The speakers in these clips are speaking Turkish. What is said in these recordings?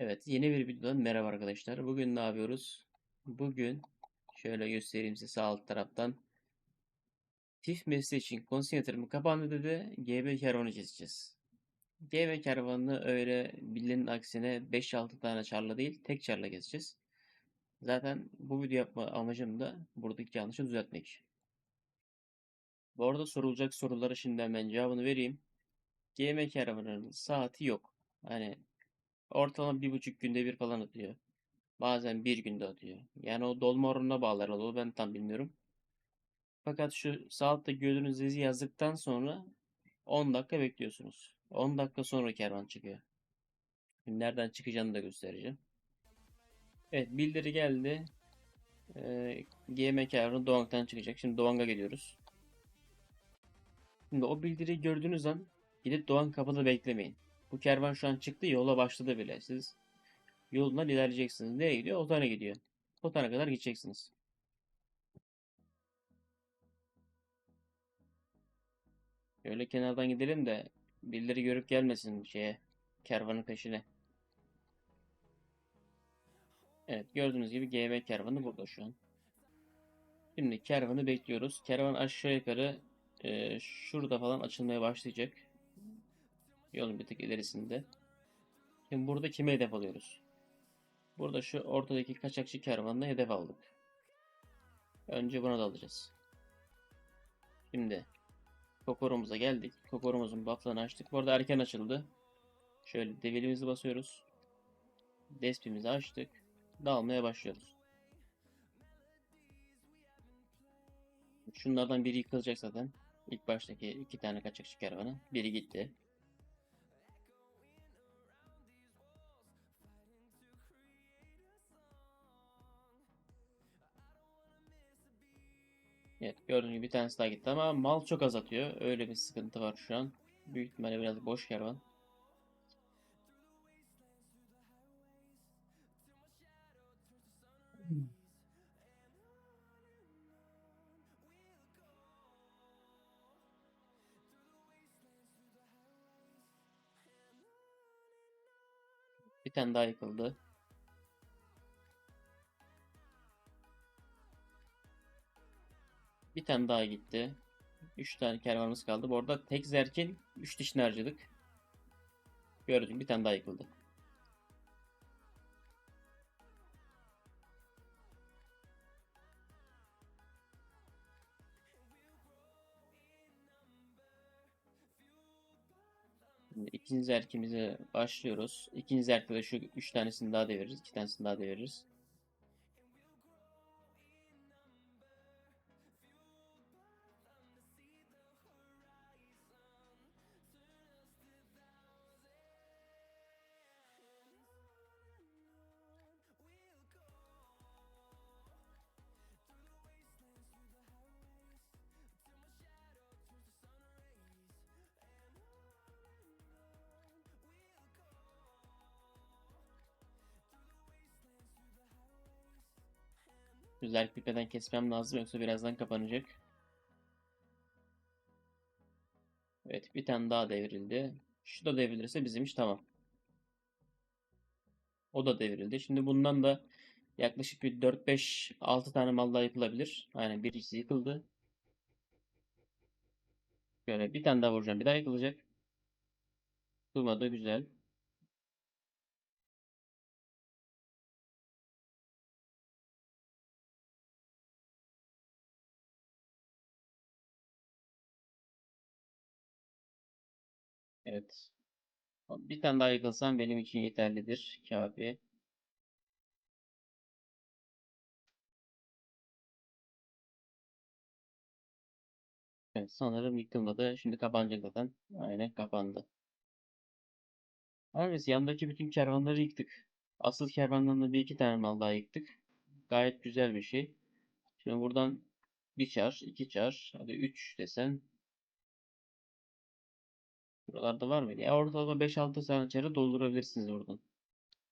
Evet, yeni bir videodan merhaba arkadaşlar. Bugün ne yapıyoruz? Bugün şöyle göstereyim size sağ alt taraftan. TIF mesleği için konsiyon yatırımı kapandı dedi. GB kervanı çizeceğiz. GB kervanını öyle bilinenin aksine 5-6 tane çarla değil tek çarla gezeceğiz. Zaten bu video yapma amacım da buradaki yanlışı düzeltmek. Bu arada sorulacak sorulara şimdi hemen cevabını vereyim. GM kervanının saati yok. Hani Ortalama bir buçuk günde bir falan atıyor. Bazen bir günde atıyor. Yani o dolma oranına bağlı herhalde. Ben tam bilmiyorum. Fakat şu sağ altta gördüğünüz yazı yazdıktan sonra 10 dakika bekliyorsunuz. 10 dakika sonra kervan çıkıyor. Şimdi nereden çıkacağını da göstereceğim. Evet bildiri geldi. Ee, GM kervanı Doğank'tan çıkacak. Şimdi Doğank'a geliyoruz. Şimdi o bildiriyi gördüğünüz an gidip Doğan kapıda beklemeyin. Bu kervan şu an çıktı yola başladı bile. Siz yolundan ilerleyeceksiniz. Nereye gidiyor? Otana gidiyor. Otana kadar gideceksiniz. Şöyle kenardan gidelim de birileri görüp gelmesin şeye kervanın peşine. Evet gördüğünüz gibi GB kervanı burada şu an. Şimdi kervanı bekliyoruz. Kervan aşağı yukarı e, şurada falan açılmaya başlayacak. Yolun bir tık ilerisinde. Şimdi burada kime hedef alıyoruz? Burada şu ortadaki kaçakçı kervanına hedef aldık. Önce buna da alacağız. Şimdi Kokorumuza geldik. Kokorumuzun bufflarını açtık. Bu arada erken açıldı. Şöyle devirimizi basıyoruz. Despimizi açtık. Dalmaya başlıyoruz. Şunlardan biri yıkılacak zaten. İlk baştaki iki tane kaçakçı kervanı. Biri gitti. Evet gördüğünüz gibi bir tanesi daha gitti ama mal çok az atıyor. Öyle bir sıkıntı var şu an. Büyük ihtimalle biraz boş kervan. Bir tane daha yıkıldı. Bir tane daha gitti. 3 tane kervanımız kaldı. Bu arada tek zerkin 3 dişini harcadık. Gördüm bir tane daha yıkıldı. Şimdi ikinci başlıyoruz. İkinci zerkte de şu 3 tanesini daha deviririz. 2 tanesini daha deviririz. Güzel pipeden kesmem lazım yoksa birazdan kapanacak. Evet bir tane daha devrildi. Şu da devrilirse bizim iş tamam. O da devrildi. Şimdi bundan da yaklaşık bir 4-5-6 tane mal daha yapılabilir. Aynen birisi yıkıldı. Şöyle bir tane daha vuracağım. Bir daha yıkılacak. Durmadı güzel. Evet. Bir tane daha yıkılsam benim için yeterlidir. Kafi. Evet, sanırım yıkılmadı. Şimdi kapanacak zaten. Aynen kapandı. Abi yandaki bütün kervanları yıktık. Asıl kervandan da bir iki tane mal daha yıktık. Gayet güzel bir şey. Şimdi buradan bir çar, iki çar, hadi üç desen. Buralarda var mıydı? Ya ortalama 5-6 tane çarı doldurabilirsiniz oradan.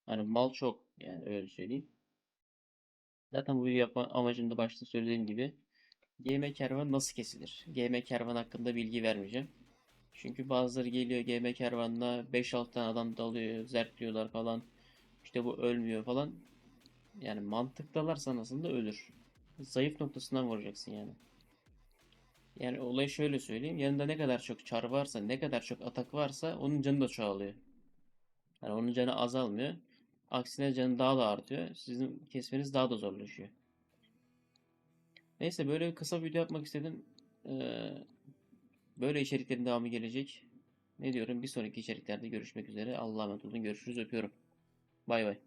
Hani mal çok yani öyle söyleyeyim. Zaten bu video yapma amacım da başta söylediğim gibi GM kervan nasıl kesilir? GM kervan hakkında bilgi vermeyeceğim. Çünkü bazıları geliyor GM kervanla 5-6 tane adam dalıyor, zertliyorlar falan. işte bu ölmüyor falan. Yani mantıktalarsa aslında ölür. Zayıf noktasından vuracaksın yani. Yani olayı şöyle söyleyeyim. Yanında ne kadar çok çar varsa, ne kadar çok atak varsa onun canı da çoğalıyor. Yani onun canı azalmıyor. Aksine canı daha da artıyor. Sizin kesmeniz daha da zorlaşıyor. Neyse böyle bir kısa video yapmak istedim. Ee, böyle içeriklerin devamı gelecek. Ne diyorum? Bir sonraki içeriklerde görüşmek üzere. Allah'a emanet olun. Görüşürüz. Öpüyorum. Bay bay.